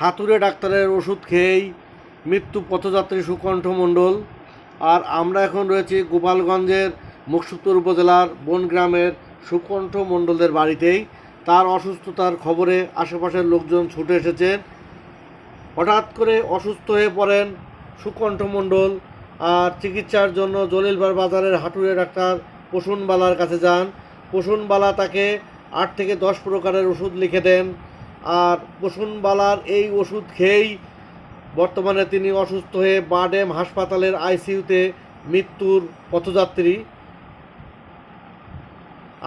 হাতুড়ে ডাক্তারের ওষুধ খেয়েই মৃত্যু পথযাত্রী সুকণ্ঠ মণ্ডল। আর আমরা এখন রয়েছি গোপালগঞ্জের মুকসুদপুর উপজেলার বনগ্রামের সুকণ্ঠ মণ্ডলদের বাড়িতেই। তার অসুস্থতার খবরে আশেপাশের লোকজন ছুটে এসেছেন হঠাৎ করে অসুস্থ হয়ে পড়েন সুকণ্ঠ মণ্ডল। আর চিকিৎসার জন্য জলিলবার বাজারের হাটুরে ডাক্তার পোষণবালার কাছে যান। পোষণবালা তাকে আট থেকে দশ প্রকারের ওষুধ লিখে দেন। আর পোষণবালার এই ওষুধ খেয়েই বর্তমানে তিনি অসুস্থ হয়ে বাডেম হাসপাতালের আইসিইউতে মৃত্যুর পথযাত্রী।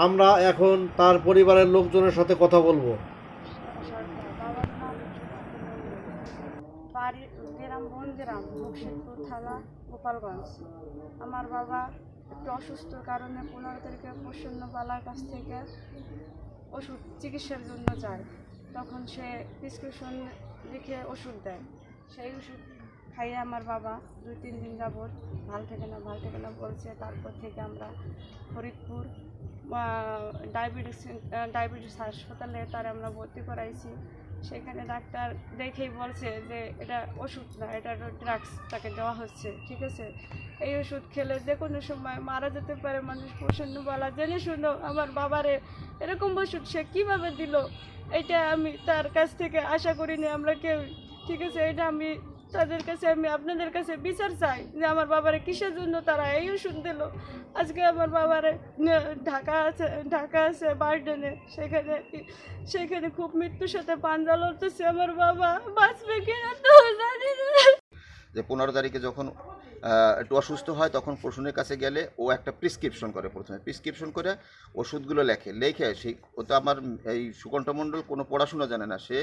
আমরা এখন তার পরিবারের লোকজনের সাথে কথা বলব। আমার বাবা একটু অসুস্থর কারণে পনেরো তারিখে প্রসন্নবালার কাছ থেকে ওষুধ চিকিৎসার জন্য যায়। তখন সে প্রেসক্রিপশন লিখে ওষুধ দেয়। সেই ওষুধ খাইয়ে আমার বাবা দুই, তিন দিন যাবত ভালো থেকে না, ভালো থেকে না বলছে। তারপর থেকে আমরা ফরিদপুর ডায়াবেটিস ডায়াবেটিস হাসপাতালে তার আমরা ভর্তি করাইছি। সেখানে ডাক্তার দেখেই বলছে যে এটা ওষুধ না, এটা ড্রাগস তাকে দেওয়া হচ্ছে, ঠিক আছে? এই ওষুধ খেলে যে কোনো সময় মারা যেতে পারে মানুষ, প্রসন্ন বলা, জেনে শুনো, আমার বাবারে এরকম ওষুধ সে কীভাবে দিল? এটা আমি তার কাছ থেকে আশা করিনি আমরা কেউ, ঠিক আছে? এটা আমি তাদের কাছে আমি আপনাদের কাছে বিচার চাই যে আমার বাবারে কিসের জন্য তারা এই ওষুধ দিল? আজকে আমার বাবারে ঢাকা আছে ঢাকা আছে, বার্ডেনে। সেখানে সেখানে খুব মৃত্যুর সাথে পাঞ্জা লড়তেছে আমার বাবা। বাঁচবে কিনা তো জানি যে পনেরো তারিখে যখন একটু অসুস্থ হয়, তখন পশুনের কাছে গেলে ও একটা প্রিসক্রিপশন করে প্রথমে। প্রিসক্রিপশন করে ওষুধগুলো লেখে। লেখে সেই ও তো আমার, এই সুকণ্ঠ মণ্ডল কোনো পড়াশোনা জানে না। সে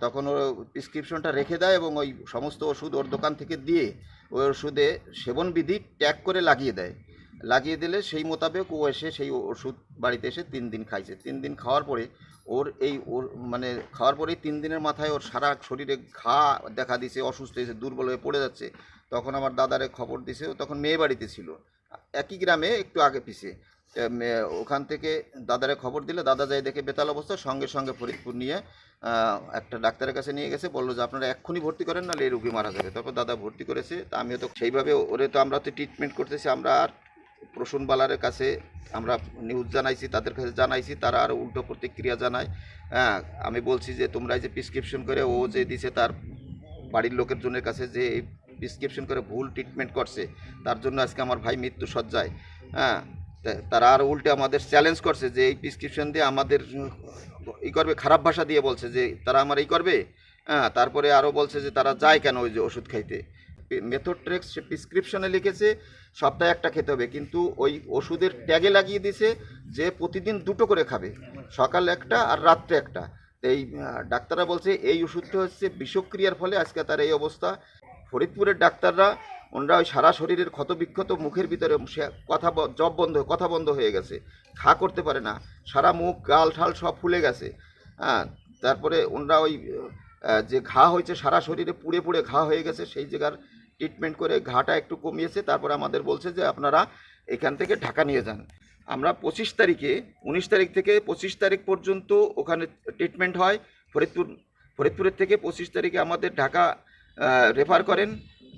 তখন ও প্রিসক্রিপশনটা রেখে দেয় এবং ওই সমস্ত ওষুধ ওর দোকান থেকে দিয়ে ওই ওষুধে সেবনবিধি ট্যাগ করে লাগিয়ে দেয়। লাগিয়ে দিলে সেই মোতাবেক ও এসে সেই ওষুধ বাড়িতে এসে তিন দিন খাইছে। তিন দিন খাওয়ার পরে ওর এই ওর মানে খাওয়ার পরেই তিন দিনের মাথায় ওর সারা শরীরে ঘা দেখা দিছে, অসুস্থ হয়েছে, দুর্বল হয়ে পড়ে যাচ্ছে। তখন আমার দাদারে খবর দিছে, ও তখন মেয়ে বাড়িতে ছিল। একই গ্রামে একটু আগে পিছে। তা মে- ওখান থেকে দাদারে খবর দিলে দাদা যাই দেখে বেতাল অবস্থা সঙ্গে সঙ্গে ফরিদপুর নিয়ে একটা ডাক্তারের কাছে নিয়ে গেছে, বলল যে আপনারা এক্ষুনি ভর্তি করেন, নাহলে এই রুগী মারা যাবে। তারপর দাদা ভর্তি করেছে, তা আমিও তো সেইভাবে ওরে তো আমরা তো ট্রিটমেন্ট করতেছি, আমরা আর প্রসূন বালারের কাছে আমরা নিউজ জানাইছি, তাদের কাছে জানাইছি, তারা আরও উল্টো প্রতিক্রিয়া জানায়। হ্যাঁ আমি বলছি যে তোমরা যে প্রেসক্রিপশন করে, ও যে দিছে তার বাড়ির লোকের জনের কাছে যে এই প্রেসক্রিপশন করে ভুল ট্রিটমেন্ট করছে, তার জন্য আজকে আমার ভাই মৃত্যু সজ্জায় হ্যাঁ তারা আর উল্টে আমাদের চ্যালেঞ্জ করছে যে এই প্রেসক্রিপশন দিয়ে আমাদের ই করবে, খারাপ ভাষা দিয়ে বলছে যে, তারা আমার এই করবে? হ্যাঁ তারপরে আরও বলছে যে, তারা যায় কেন ওই যে ওষুধ খাইতে? মেথড ট্রেক্স সে প্রেসক্রিপশনে লিখেছে, সপ্তাহে একটা খেতে হবে। কিন্তু ওই ওষুধের ট্যাগে লাগিয়ে দিছে যে, প্রতিদিন দুটো করে খাবে, সকাল একটা আর রাত্রে একটা। এই ডাক্তাররা বলছে, এই ওষুধটা হচ্ছে বিষক্রিয়ার ফলে আজকে তার এই অবস্থা। ফরিদপুরের ডাক্তাররা ওনারা ওই সারা শরীরের ক্ষতবিক্ষত মুখের ভিতরে সে কথা জব বন্ধ, কথা বন্ধ হয়ে গেছে। খা করতে পারে না। সারা মুখ, গাল, ঠাল সব ফুলে গেছে। হ্যাঁ তারপরে ওনারা ওই যে ঘা হয়েছে, সারা শরীরে পুড়ে পুড়ে ঘা হয়ে গেছে, সেই জায়গার ট্রিটমেন্ট করে ঘাটা একটু কমিয়েছে। তারপরে আমাদের বলছে যে, আপনারা এখান থেকে ঢাকা নিয়ে যান। আমরা পঁচিশ তারিখে, উনিশ তারিখ থেকে পঁচিশ তারিখ পর্যন্ত ওখানে ট্রিটমেন্ট হয়। ফরিদপুর, ফরিদপুরের থেকে পঁচিশ তারিখে আমাদের ঢাকা রেফার করেন।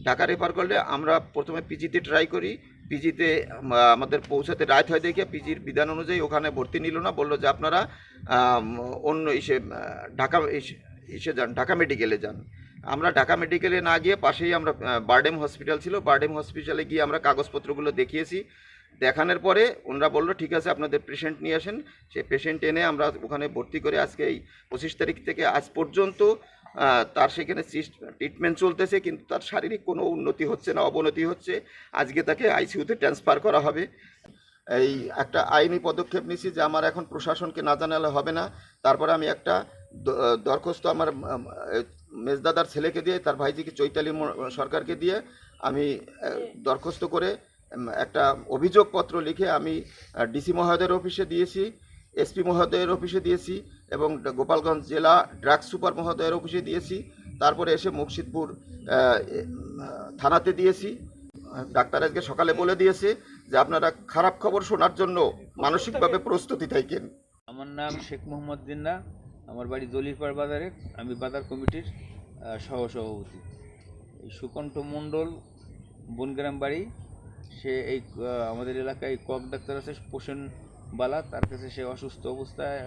ঢাকা রেফার করলে আমরা প্রথমে পিজিতে ট্রাই করি। পিজিতে আমাদের পৌঁছাতে রাত হয় দেখে পিজির বিধান অনুযায়ী ওখানে ভর্তি নিল না। বলল যে আপনারা অন্য ইসে ঢাকা ইসে- যান, ঢাকা মেডিকেলে যান। আমরা ঢাকা মেডিকেলে না গিয়ে পাশেই আমরা বারডেম হসপিটাল ছিল। বারডেম হসপিটালে গিয়ে আমরা কাগজপত্রগুলো দেখিয়েছি। দেখানোর পরে ওনারা বলল, ঠিক আছে, আপনাদের পেশেন্ট নিয়ে আসেন। সেই পেশেন্ট এনে আমরা ওখানে ভর্তি করে আজকে এই পঁচিশ তারিখ থেকে আজ পর্যন্ত তার সেখানে ট্রিটমেন্ট চলতেছে, কিন্তু তার শারীরিক কোনো উন্নতি হচ্ছে না, অবনতি হচ্ছে। আজকে তাকে আইসিইউতে ট্রান্সফার করা হবে। এই একটা আইনি পদক্ষেপ নিছি যে আমার এখন প্রশাসনকে না জানালে হবে না। তারপরে আমি একটা দরখাস্ত আমার মেজদাদার ছেলেকে দিয়ে, তার ভাইজিকে চৈতালি সরকারকে দিয়ে আমি দরখাস্ত করে একটা অভিযোগপত্র লিখে আমি ডিসি মহোদয়ের অফিসে দিয়েছি। এসপি মহোদয়ের অফিসে দিয়েছি এবং গোপালগঞ্জ জেলা ড্রাগ সুপার মহোদয়ের অফিসে দিয়েছি। তারপরে এসে মুর্শিদপুর থানাতে দিয়েছি। ডাক্তার আজকে সকালে বলে দিয়েছে যে আপনারা খারাপ খবর শোনার জন্য মানসিকভাবে প্রস্তুতি থাকেন। আমার নাম শেখ মোহাম্মদ জিন্না। আমার বাড়ি দলিরপাড় বাজারে। আমি বাজার কমিটির আহ, সহসভাপতি। এই সুকণ্ঠ মণ্ডল বনগ্রাম বাড়ি। সে এই আমাদের এলাকায় কক ডাক্তার আছে পোষণ বালা, তার কাছে সে অসুস্থ অবস্থায়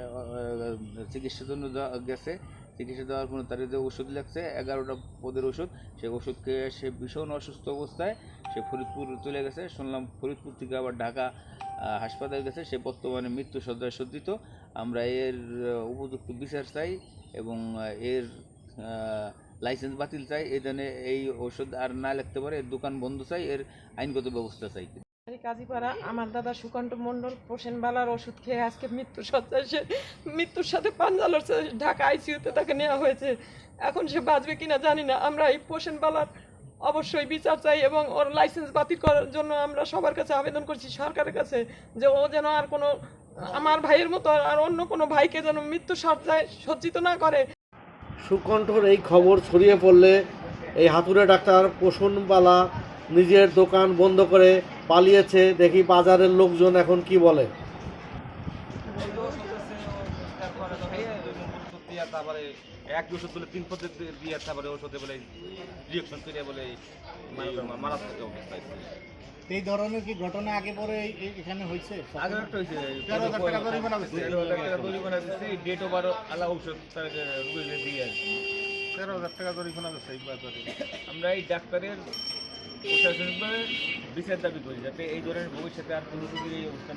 চিকিৎসার জন্য গেছে, চিকিৎসা দেওয়ার কোনো তার যে ওষুধ লাগছে, এগারোটা পদের ওষুধ, সে ওষুধ খেয়ে সে ভীষণ অসুস্থ অবস্থায়, সে ফরিদপুর চলে গেছে, শুনলাম ফরিদপুর থেকে আবার ঢাকা হাসপাতালে গেছে, সে বর্তমানে মৃত্যু সজ্জায় সজ্জিত। আমরা এর উপযুক্ত বিচার চাই এবং এর লাইসেন্স বাতিল চাই। এই জন্য এই ওষুধ আর না লিখতে পারে এর দোকান বন্ধ চাই, এর আইনগত ব্যবস্থা চাই। কাজীপাড়া আমার দাদা সুকান্ত মণ্ডল পোষণবালার ওষুধ খেয়ে আজকে মৃত্যু সজ্জায় সে মৃত্যুর সাথে পাঞ্জা লড়ছে। ঢাকা আইসিইউতে তাকে নেওয়া হয়েছে। এখন সে বাঁচবে কিনা জানি না। আমরা এই পোষণবালার অবশ্যই বিচার চাই এবং ওর লাইসেন্স বাতিল করার জন্য আমরা সবার কাছে আবেদন করছি সরকারের কাছে যে ও যেন আর কোনো, আমার ভাইয়ের মতো আর অন্য কোনো ভাইকে যেন মৃত্যু সজ্জায় সজ্জিত না করে। সুকণ্ঠর এই খবর ছড়িয়ে পড়লে এই হাতুড়ে ডাক্তার পোষণবালা নিজের দোকান বন্ধ করে পালিয়েছে। দেখি বাজারের লোকজন এখন কি বলে। তারপরে এক ওষুধ বলে তিন দিয়ে তারপরে ওষুধে বলে রিয়েকশন করে বলে এই মারাত্মক অবস্থা এই ধরনের কি ঘটনা আগে পরে এখানে হয়েছে? আগে একটা হয়েছে তেরো হাজার টাকা জরিমানা দিচ্ছে। তেরো হাজার টাকা জরিমানা দিচ্ছে ডেট ওভার আলা ঔষধ তাকে রুগীকে দিয়ে তেরো হাজার টাকা জরিমানা দিচ্ছে আমরা এই ডাক্তারের প্রশাসনিকভাবে বিচার দাবি করি যাতে এই ধরনের ভবিষ্যতে আর কোনো এই অবস্থা